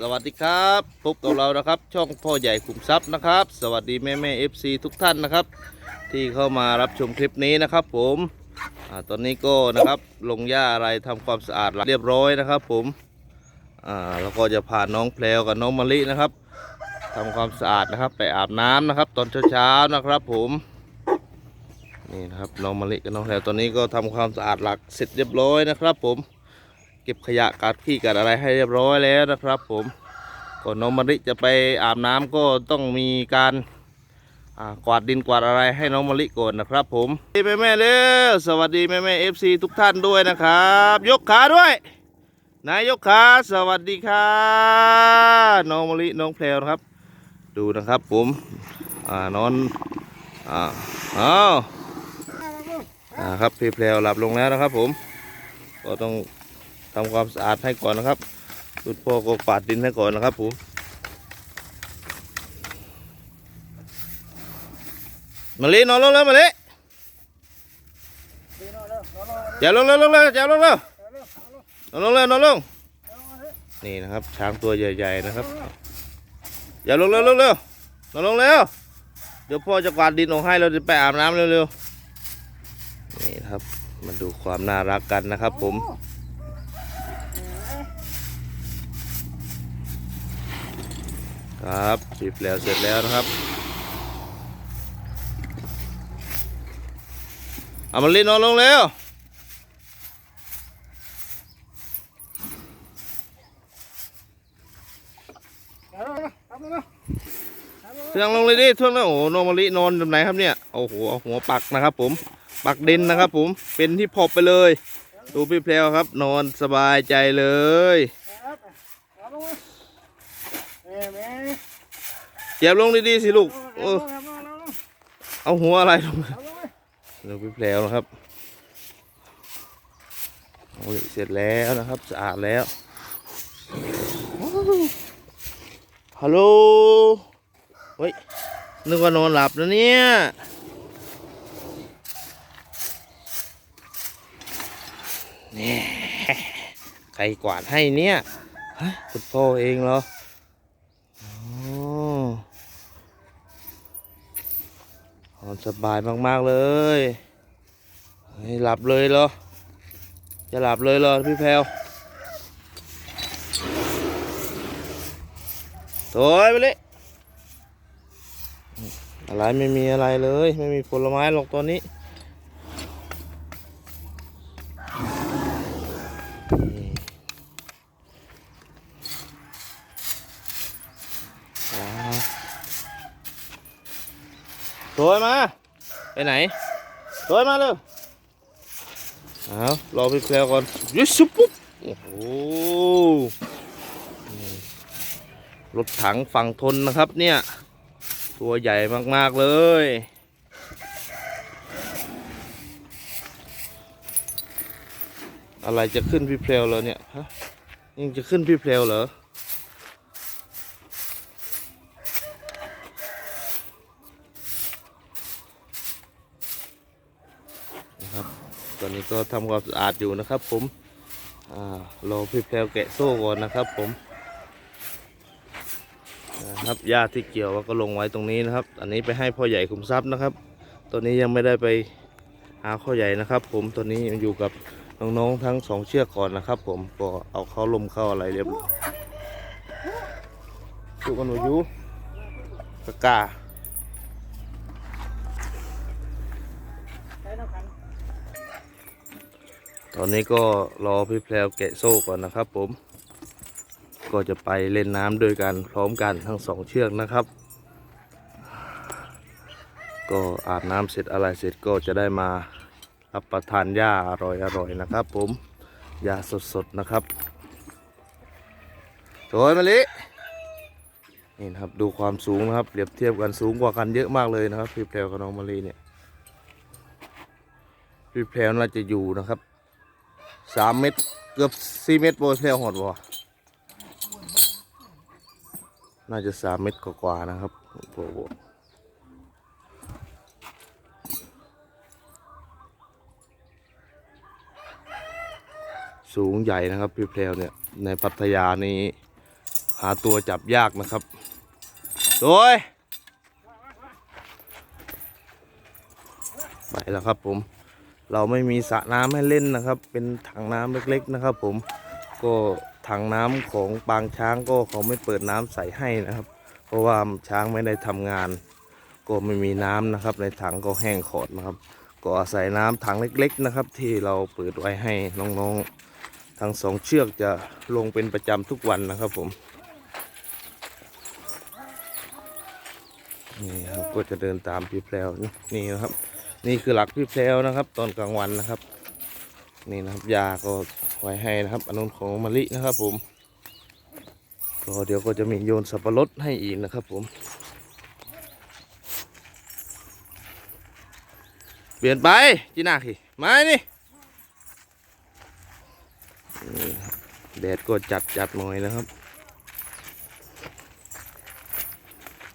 สวัสดีครับพบกับเรานะครับ ช่องพ่อใหญ่ขุมทรัพย์นะครับ สวัสดีแม่แม่เอฟซีทุกท่านนะครับ ที่เข้ามารับชมคลิปนี้นะครับ ผมอตอนนี้ก็นะครับลงหญ้าอะไรทำความสะอาดเรียบร้อยนะครับ ผมแล้วก็จะพาน้องแพลวกับน้องมะลินะครับทำความสะอาดนะครับ ไปอาบน้ำนะครับ ตอนเช้าๆนะครับ ผมนี่นะครับน้องมะลิกับน้องแพลวตอนนี้ก็ทำความสะอาดหลักเสร็จเรียบร้อยนะครับ ผม ก็บขยะกัดขี้กัดอะไรให้เรียบร้อยแล้วนะครับ ผมก่อนน้องมะลิจะไปอาบน้ำก็ต้องมีการกวาดดินกวาดอะไรให้น้องมะลิก่อนนะครับ ผมแม่แม่เร็วสวัสดีแม่แม่เอฟซีทุกท่านด้วยนะครับ ยกขาด้วยนายยกขาสวัสดีค่ะน้องมะลิน้องแพรวครับ ดูนะครับ ผมอนอนอ่าอ้าวครับพี่แพรวหลับลงแล้วนะครับ ผม ก็ต้อง ทำความสะอาดให้ก่อนนะครับรุดพ่อก็ปาดดินให้ก่อนนะครับผมมาลีนอนลงเลยมาลีอย่าลงเลยลงเลยอย่าลงเลยนอนลงเลยนอนลงนี่นะครับช้างตัวใหญ่ๆนะครับ อย่าลงเร็วลงเร็วนอนลงเร็วเดี๋ยวพ่อจะกวาดดินออกให้เราจะไปอาบน้ำเร็วๆนี่ครับมาดูความน่ารักกันนะครับผม ครับปิดแล้วเสร็จแล้วนะครับ เอามาลีนอนลงเร็วเทืองลงเลยดิเทืองแล้วโอ้โหนอมาลีนอนแบบไหนครับเนี่ย โอ้โห เอาหัวปักนะครับผม ปักเดินนะครับผม เป็นที่พอบไปเลย ดูพี่แพลวครับ นอนสบายใจเลย เจ็บลงดีๆสิลูกเออเอาหัวอะไรลงมาเดี๋ยวพี่แผลวนะครับโอ้ยเสร็จแล้วนะครับสะอาดแล้วฮัลโหลเฮ้ยนึกว่านอนหลับนะเนี่ยนี่ใครกวาดให้เนี่ยฮะคุณพ่อเองเหรออ๋ อนสบายมากๆเลยเฮ้ยหลับเลยเหรอ จะหลับเลยเหรอพี่แพลวโถอยไปเลยอะไรไม่มีอะไรเลย ไม่มีผลไม้หรอกตอนนี้ โถยมา ไปไหนโถยมาเลยเอารอพี่แพลวก่อนยิสุปุ๊บโอ้โหรถถังฝั่งทนนะครับเนี่ย ตัวใหญ่มาก ๆ เลยอะไรจะขึ้นพี่เพลวเหรอเนี่ยฮะยังจะขึ้นพี่เพลวเหรอ นะครับ ตอนนี้ ก็ทำความสะอาดอยู่นะครับผมอ่ารอพี่เพลวแกะโซ่ก่อนนะครับผมนะครับหญ้าที่เกี่ยวก็ลงไว้ตรงนี้นะครับ อันนี้ไปให้พ่อใหญ่คุมทรัพย์นะครับตัวนี้ยังไม่ได้ไปหาพ่อใหญ่นะครับ ผมตัวนี้ยังอยู่กับน้องๆทั้งสองเชือกก่อนนะครับ ผมก็เอาเข้าลมเข้าอะไรเรียบร้อยดูกันหนูยูกะกา ตอนนี้ก็รอพี่แพลวแกะโซ่ก่อนนะครับ ผม ก็จะไปเล่นน้ำด้วยกันพร้อมกันทั้งสองเชือกนะครับ ก็อาบน้ำเสร็จอะไรเสร็จก็จะได้มารับประทานหญ้าอร่อยๆนะครับ ผมหญ้าสดๆนะครับสวยมะลินี่นะครับดูความสูงนะครับเปรียบเทียบกันสูงกว่ากันเยอะมากเลยนะครับพี่แพรวกับน้องมะลิเนี่ยพี่แพรวน่าจะอยู่นะครับ สามเมตรเกือบสี่เมตรโบยแพรวหดวะน่าจะสามเมตรกว่าๆนะครับโอ้โหสูงใหญ่นะครับพี่เพลวเนี่ยในพัทยานี้หาตัวจับยากนะครับ โดยไปแล้วครับผม เราไม่มีสระน้ำให้เล่นนะครับ เป็นถังน้ำเล็กๆนะครับ ผมก็ถังน้ำของปางช้างก็เขาไม่เปิดน้ำใส่ให้นะครับ เพราะว่าช้างไม่ได้ทำงาน ก็ไม่มีน้ำนะครับ ในถังก็แห้งขอดนะครับ ก็อาศัยน้ำถังเล็ก ๆนะครับ ที่เราเปิดไว้ให้น้องๆ ทั้งสองเชือกจะลงเป็นประจำทุกวันนะครับผมนี่ครับก็จะเดินตามพี่แพรวนี่นี่นะครับ นี่คือหลักพี่แพรวนะครับ ตอนกลางวันนะครับ นี่นะครับยาก็ไว้ให้นะครับอนุนของมะลินะครับ ผมก็เดี๋ยวก็จะมีโยนสับปะรดให้อีกนะครับ ผม เปลี่ยนไปจีน่าขี่มานี่นี่แดดก็จัดจัดหน่อยนะครับ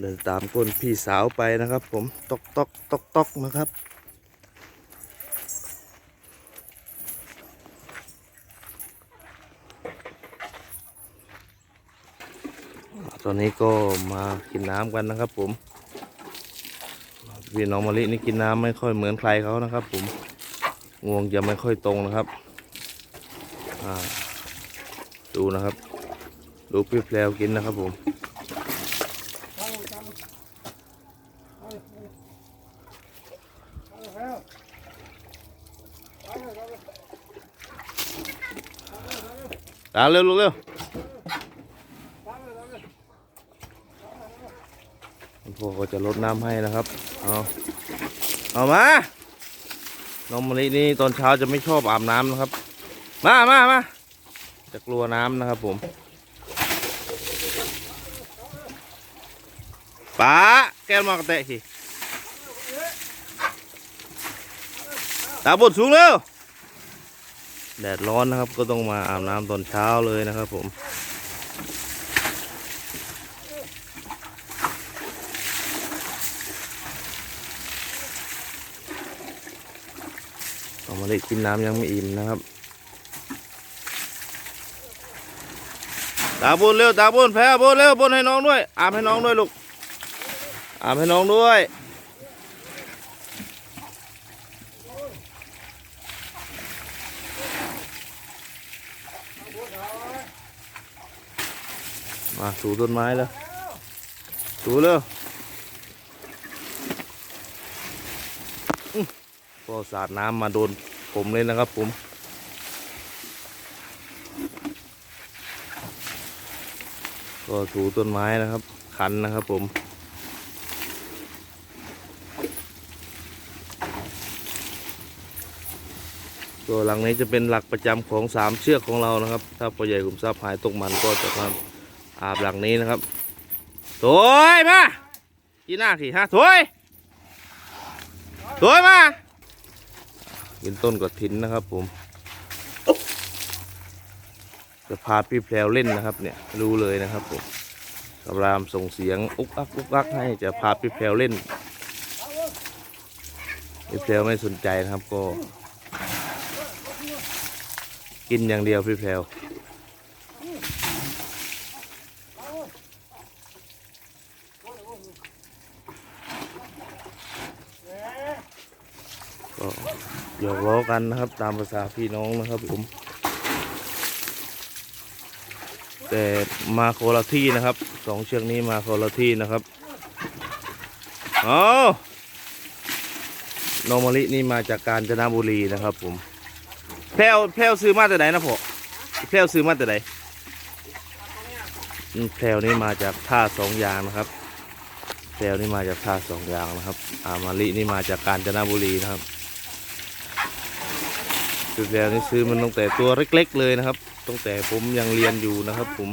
เดินตามก้นพี่สาวไปนะครับ ผมตอกตอกตอกตอกนะครับ อนนี้ก็มากินน้ำกันนะครับ ผมพี่น้องมะลินี่กินน้ำไม่ค่อยเหมือนใครเขานะครับ ผมงวงจะไม่ค่อยตรงนะครับดูนะครับ ดูพี่แพลวกินนะครับ ผมตามเร็วลูกเร็ว พ่อก็จะลดน้ำให้นะครับ เอาเอามา น้องมะลินี่ตอนเช้าจะไม่ชอบอาบน้ำนะครับ มามามาจะกลัวน้ำนะครับผมป๋าแก้วมากระเตะสิตาบดสูงเร็วแดดร้อนนะครับก็ต้องมาอาบน้ำตอนเช้าเลยนะครับผม เอา มาเล็กกินน้ำยังไม่อิ่มนะครับ ตาบุญเร็วตาบุญแพ้บุญเร็วบุญให้น้องด้วย อาบให้น้องด้วยลูก อาบให้น้องด้วยมาถูต้นไม้แล้วถูเร็วพอสาดน้ำมาโดน ผมเลยนะครับผม ก็ถูต้นไม้นะครับคันนะครับผมตัวหลังนี้จะเป็นหลักประจำของสามเชือกของเรานะครับ ถ้าพ่อใหญ่ขุมทรัพย์หายตกมันก็จะมาอาบหลังนี้นะครับถอยมาที่หน้าขี่ฮะถอยถอยมา เป็นต้นกระถินนะครับ ผม จะพาพี่แพรวเล่นนะครับ เนี่ยรู้เลยนะครับ ผมกำรามส่งเสียงอุกอักอุกอักให้จะพาพี่แพรวเล่นพี่แพรวไม่สนใจนะครับก็ กินอย่างเดียวพี่แพรว ก็หยอกล้อกันนะครับ ตามภาษาพี่น้องนะครับผม แต่มาโคละที่นะครับสองเชือกนี้มาโคละที่นะครับเอานอมมะลินี่มาจากกาญจนบุรีนะครับ ผมแพลวแพลวซื้อมาแต่ไหนนะพ่อแพลวซื้อมาแต่ไหนแพลวนี่มาจากท่าสองยางนะครับแพลวนี่มาจากท่าสองยางนะครับ อามะลินี่มาจากกาญจนบุรีนะครับ คือแพลวนี่ซื้อมันตั้งแต่ตัวเล็ก ๆ เลยนะครับ ตั้งแต่ผมยังเรียนอยู่นะครับ ผม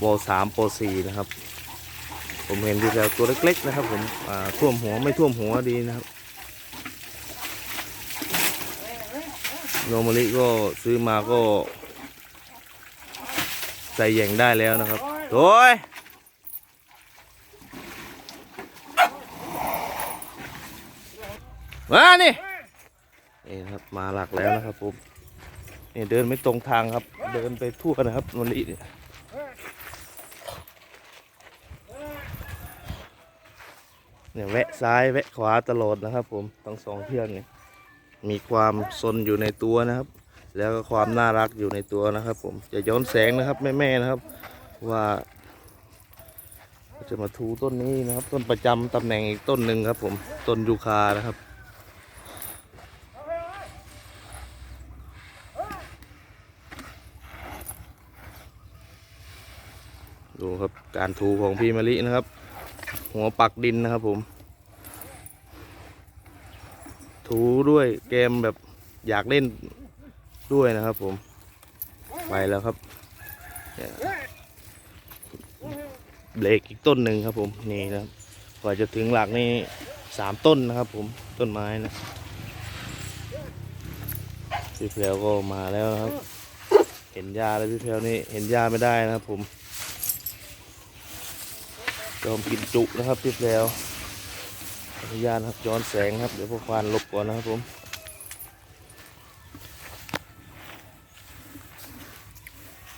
ปสามปสี่นะครับ ผมเห็นพี่แพลวตัวเล็ก ๆ นะครับ ผมอ่าท่วมหัวไม่ท่วมหัวดีนะครับโนมลิก็ซื้อมาก็ใส่แย่งได้แล้วนะครับโดยมานี่ นี่ครับมาหลักแล้วนะครับผมนี่เดินไม่ตรงทางครับ เดินไปทั่วนะครับมะลิเนี่ยเนี่ยแวะซ้ายแวะขวาตลอดนะครับ ผมทั้งสองเที่ยงเนี่ยมีความสนอยู่ในตัวนะครับ แล้วก็ความน่ารักอยู่ในตัวนะครับ ผมจะย้อนแสงนะครับแม่ๆนะครับ ว่า จะมาทูต้นนี้นะครับ ต้นประจำตำแหน่งอีกต้นหนึ่งครับ ผมต้นยูคานะครับ การทูของพี่มะลินะครับ หัวปักดินนะครับผม ถูด้วยเกมแบบอยากเล่นด้วยนะครับผมไปแล้วครับเบรกอีกต้นหนึ่งครับผมนี่นะครับกว่าจะถึงหลักนี่สามต้นนะครับผมต้นไม้นะพี่แพรวก็มาแล้วนะครับ เห็นหญ้าแล้วพี่แพรวนี่เห็นหญ้าไม่ได้นะครับผม ยอมกินจุนะครับพี่แพรวขออนุญาตครับย้อนแสงครับ เดี๋ยวพวกควานหลบก่อนนะครับผม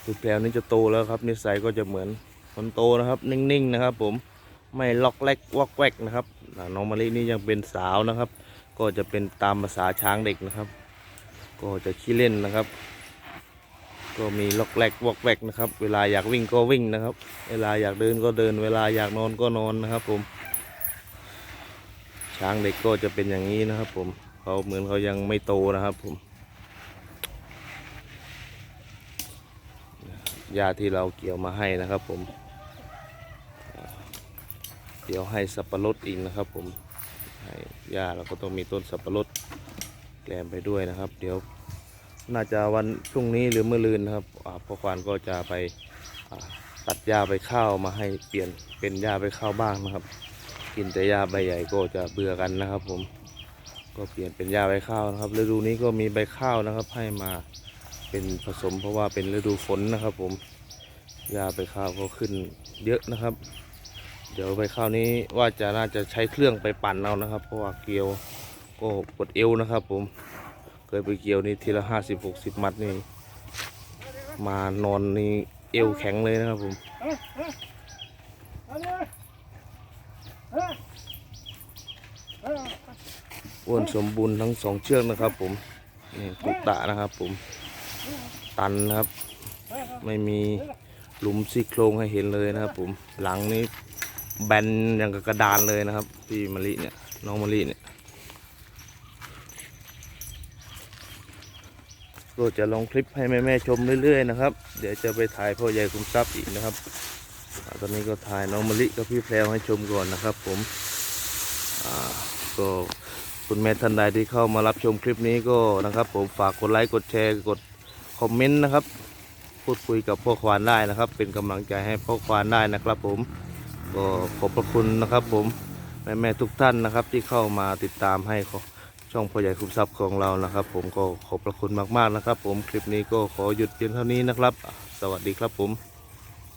คือแพลวนี่จะโตแล้วครับนิสัยก็จะเหมือนคนโตนะครับ นิ่งๆนะครับ ผมไม่ล็อกแรกวอกแวกนะครับน้องมะลินี่ยังเป็นสาวนะครับ ก็จะเป็นตามภาษาช้างเด็กนะครับ ก็จะขี้เล่นนะครับ ก็มีล็อกแรกวอกแวกนะครับ เวลาอยากวิ่งก็วิ่งนะครับ เวลาอยากเดินก็เดิน เวลาอยากนอนก็นอนนะครับ ผม ช้างเด็กก็จะเป็นอย่างนี้นะครับ ผมเขาเหมือนเขายังไม่โตนะครับ ผมหญ้าที่เราเกี่ยวมาให้นะครับ ผมเดี๋ยวให้สับปะรดอีกนะครับ ผมให้หญ้าเราก็ต้องมีต้นสับปะรดแกลมไปด้วยนะครับ เดี๋ยว น่าจะวันพรุ่งนี้หรือเมื่อลืนนะครับพ่อควานก็จะไปตัดหญ้าไปข้าวมาให้เปลี่ยนเป็นหญ้าไปข้าวบ้างนะครับ กินแต่หญ้าใบใหญ่ก็จะเบื่อกันนะครับ ผมก็เปลี่ยนเป็นหญ้าใบข้าวนะครับฤดูนี้ก็มีใบข้าวนะครับ ให้มาเป็นผสมเพราะว่าเป็นฤดูฝนนะครับ ผมหญ้าใบข้าวก็ขึ้นเยอะนะครับ เดี๋ยวใบข้าวนี้ว่าจะน่าจะใช้เครื่องไปปั่นเอานะครับ เพราะว่าเกลียวก็ปวดเอวนะครับ ผม เคยไปเกี่ยวนี่ทีละห้าสิบหกสิบมัดนี่ มานอนนี่เอวแข็งเลยนะครับผมอ้วนสมบูรณ์ทั้งสองเชือกนะครับผมนี่ตุกตะนะครับผม ตันนะครับ ไม่มีหลุมซี่โครงให้เห็นเลยนะครับผม หลังนี้แบนอย่างกับกระดานเลยนะครับ พี่มะลิเนี่ย น้องมะลิเนี่ย ก็จะลงคลิปให้แม่ๆชมเรื่อยๆนะครับ เดี๋ยวจะไปถ่ายพ่อใหญ่คุ้มทรัพย์อีกนะครับ ตอนนี้ก็ถ่ายน้องมะลิกับพี่แพรวให้ชมก่อนนะครับ ผมก็คุณแม่ท่านใดที่เข้ามารับชมคลิปนี้ก็นะครับ ผมฝากกดไลค์กดแชร์กดคอมเมนต์นะครับ พูดคุยกับพ่อควานได้นะครับ เป็นกำลังใจให้พ่อควานได้นะครับ ผมก็ขอบพระคุณนะครับ ผมแม่ๆทุกท่านนะครับ ที่เข้ามาติดตามให้ ช่องพ่อใหญ่คุ้มทรัพย์ของเรานะครับ ผมก็ขอบพระคุณมากๆนะครับ ผมคลิปนี้ก็ขอหยุดเพียงเท่านี้นะครับ สวัสดีครับผม